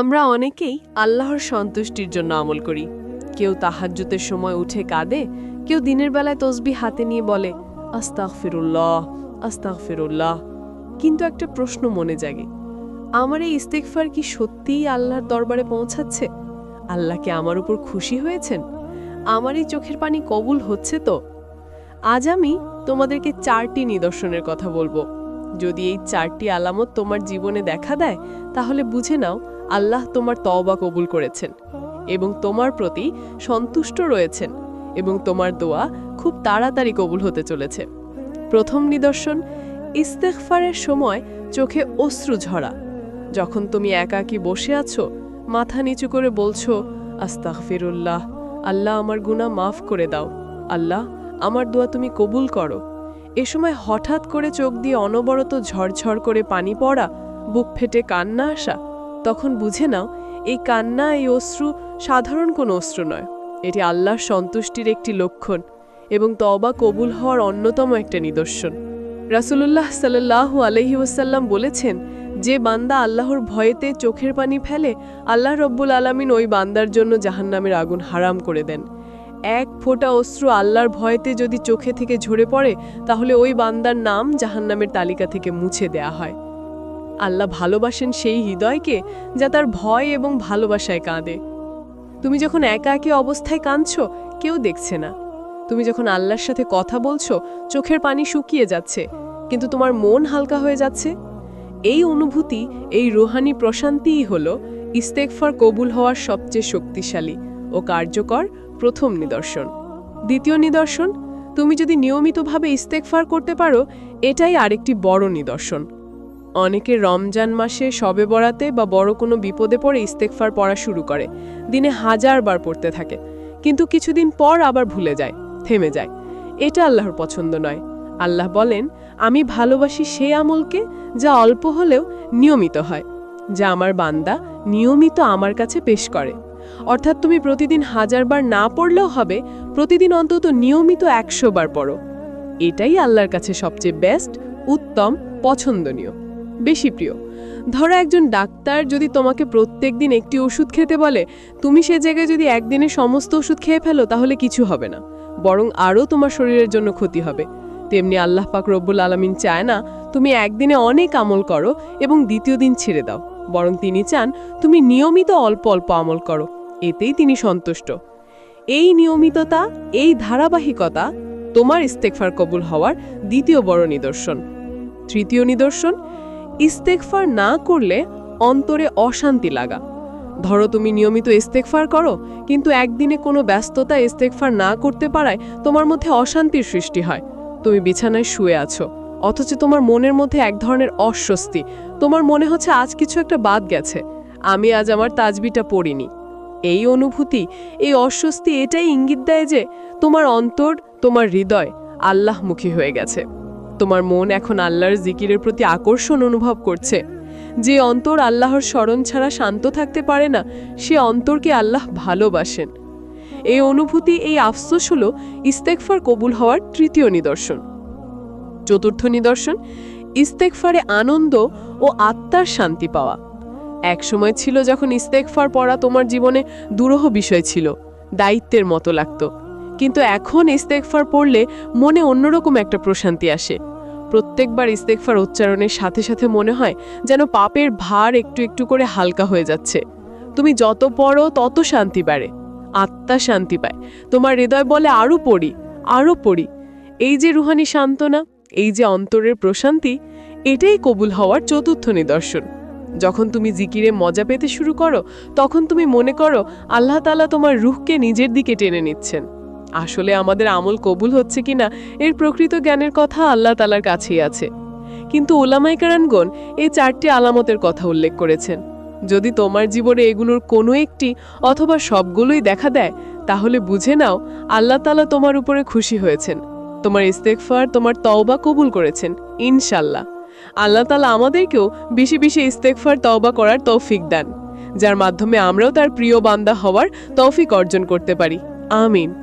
আমরা অনেকেই আল্লাহর সন্তুষ্টির জন্য আমল করি। কেউ তাহাজ্জুতের সময় উঠে কাঁদে, কেউ দিনের বেলায় তসবি হাতে নিয়ে বলে আস্তাক ফিরুল্লাহ আস্তাক ফিরুল্লাহ কিন্তু একটা প্রশ্ন মনে জাগে, আমার এই ইস্তেকফার কি সত্যিই আল্লাহর দরবারে পৌঁছাচ্ছে? আল্লাহ কি আমার উপর খুশি হয়েছেন? আমার এই চোখের পানি কবুল হচ্ছে তো? আজ আমি তোমাদেরকে চারটি নিদর্শনের কথা বলব। যদি এই চারটি আলামত তোমার জীবনে দেখা দেয়, তাহলে বুঝে নাও আল্লাহ তোমার তওবা কবুল করেছেন এবং তোমার প্রতি সন্তুষ্ট রয়েছেন এবং তোমার দোয়া খুব তাড়াতাড়ি কবুল হতে চলেছে। প্রথম নিদর্শন, ইস্তেগফারের সময় চোখে অশ্রু ঝরা। যখন তুমি একাকী বসে আছো, মাথা নিচু করে বলছো, আস্তাগফিরুল্লাহ, আল্লাহ আমার গুনাহ মাফ করে দাও। আল্লাহ, আমার দোয়া তুমি কবুল করো। এ সময় হঠাৎ করে চোখ দিয়ে অনবরত ঝরঝর করে পানি পড়া, বুক ফেটে কান্না আসা তখন বুঝে নাও, এই কান্না, এই অশ্রু সাধারণ কোনো অশ্রু নয়। এটি আল্লাহর সন্তুষ্টির একটি লক্ষণ এবং তবা কবুল হওয়ার অন্যতম একটা নিদর্শন। রাসূলুল্লাহ সাল্লাল্লাহু আলহি ওসাল্লাম বলেছেন, যে বান্দা আল্লাহর ভয়েতে চোখের পানি ফেলে, আল্লাহ রব্বুল আলামিন ওই বান্দার জন্য জাহান্নামের আগুন হারাম করে দেন। এক ফোঁটা অশ্রু আল্লাহর ভয়েতে যদি চোখে থেকে ঝরে পড়ে, তাহলে ওই বান্দার নাম জাহান্নামের তালিকা থেকে মুছে দেয়া হয়। আল্লাহ ভালোবাসেন সেই হৃদয়কে যা তার ভয় এবং ভালোবাসায় কাঁদে। তুমি যখন একা একে অবস্থায় কাঁদছ, কেউ দেখছে না। তুমি যখন আল্লাহর সাথে কথা বলছো, চোখের পানি শুকিয়ে যাচ্ছে, কিন্তু তোমার মন হালকা হয়ে যাচ্ছে। এই অনুভূতি, এই রোহানি প্রশান্তিই হল ইস্তেকফার কবুল হওয়ার সবচেয়ে শক্তিশালী ও কার্যকর প্রথম নিদর্শন। দ্বিতীয় নিদর্শন, তুমি যদি নিয়মিতভাবে ইস্তেকফার করতে পারো, এটাই আরেকটি বড় নিদর্শন। অনেকে রমজান মাসে সবে বরাতে বা বড় কোনো বিপদে পড়ে ইস্তেকফার পড়া শুরু করে। দিনে হাজার বার পড়তে থাকে। কিন্তু কিছুদিন পর আবার ভুলে যায়, থেমে যায়। এটা আল্লাহর পছন্দ নয়। আল্লাহ বলেন, আমি ভালোবাসি সে আমলকে যা অল্প হলেও নিয়মিত হয়, যা আমার বান্দা নিয়মিত আমার কাছে পেশ করে। অর্থাৎ তুমি প্রতিদিন হাজারবার না পড়লেও হবে, প্রতিদিন অন্তত নিয়মিত একশো বার পড়ো। এটাই আল্লাহর কাছে সবচেয়ে বেস্ট উত্তম, পছন্দনীয়। বেশি প্রিয়। ধরো একজন ডাক্তার যদি তোমাকে প্রত্যেক দিন একটি ওষুধ খেতে বলে, তুমি সে জায়গায় যদি একদিনে সমস্ত ওষুধ খেয়ে ফেলো, তাহলে কিছু হবে না। বরং আরও তোমার শরীরের জন্য ক্ষতি হবে। তেমনি আল্লাহ পাক রব্বুল আলমিন চায় না, তুমি একদিনে অনেক আমল করো এবং দ্বিতীয় দিন ছেড়ে দাও। বরং তিনি চান, তুমি নিয়মিত অল্প অল্প আমল করো। এতেই তিনি সন্তুষ্ট। এই নিয়মিততা, এই ধারাবাহিকতা তোমার ইস্তেকফার কবুল হওয়ার দ্বিতীয় বড় নিদর্শন। তৃতীয় নিদর্শন ইস্তেকফার না করলে অন্তরে অশান্তি লাগা। ধরো তুমি নিয়মিত ইস্তেকফার করো, কিন্তু একদিনে কোনো ব্যস্ততা ইস্তেকফার না করতে পারায় তোমার মধ্যে অশান্তির সৃষ্টি হয়। তুমি বিছানায় শুয়ে আছো, অথচ তোমার মনের মধ্যে এক ধরনের অস্বস্তি। তোমার মনে হচ্ছে আজ কিছু একটা বাদ গেছে। আমি আজ আমার তাজবিটা পড়িনি। এই অনুভূতি, এই অস্বস্তি এটাই ইঙ্গিত দেয় যে তোমার অন্তর, তোমার হৃদয় আল্লাহমুখী হয়ে গেছে। তোমার মন এখন আল্লাহর জিকিরের প্রতি আকর্ষণ অনুভব করছে। যে অন্তর আল্লাহর স্মরণ ছাড়া শান্ত থাকতে পারে না, সে অন্তরকে আল্লাহ ভালোবাসেন। এই অনুভূতি, এই আফসোস হল ইস্তেকফার কবুল হওয়ার তৃতীয় নিদর্শন। চতুর্থ নিদর্শন ইস্তেকফারে আনন্দ ও আত্মার শান্তি পাওয়া। এক সময় ছিল যখন ইস্তেকফার পড়া তোমার জীবনে দুরহ বিষয় ছিল, দায়িত্বের মতো লাগতো। কিন্তু এখন ইস্তেকফার পড়লে মনে অন্যরকম একটা প্রশান্তি আসে। প্রত্যেকবার ইস্তেকফার উচ্চারণের সাথে সাথে মনে হয় যেন পাপের ভার একটু একটু করে হালকা হয়ে যাচ্ছে। তুমি যত পড়ো তত শান্তি বাড়ে, আত্মা শান্তি পায়। তোমার হৃদয় বলে আরও পড়ি আরও পড়ি। এই যে রুহানি সান্ত্বনা, এই যে অন্তরের প্রশান্তি, এটাই কবুল হওয়ার চতুর্থ নিদর্শন। যখন তুমি জিকিরে মজা পেতে শুরু করো, তখন তুমি মনে করো, আল্লাহ তালা তোমার রুহকে নিজের দিকে টেনে নিচ্ছেন। আসলে আমাদের আমল কবুল হচ্ছে কিনা এর প্রকৃত জ্ঞানের কথা আল্লাহ তালার কাছেই আছে। কিন্তু ওলামাই ওলামাইকারানগণ এই চারটি আলামতের কথা উল্লেখ করেছেন। যদি তোমার জীবনে এগুলোর কোনো একটি অথবা সবগুলোই দেখা দেয়, তাহলে বুঝে নাও আল্লাহ তালা তোমার উপরে খুশি হয়েছেন। তোমার ইস্তেকফার তোমার তওবা কবুল করেছেন ইনশাল্লাহ আল্লাহ তালা আমাদেরকেও বেশি বেশি ইস্তেকফার তওবা করার তৌফিক দেন, যার মাধ্যমে আমরাও তার প্রিয় বান্দা হওয়ার তৌফিক অর্জন করতে পারি। আমিন।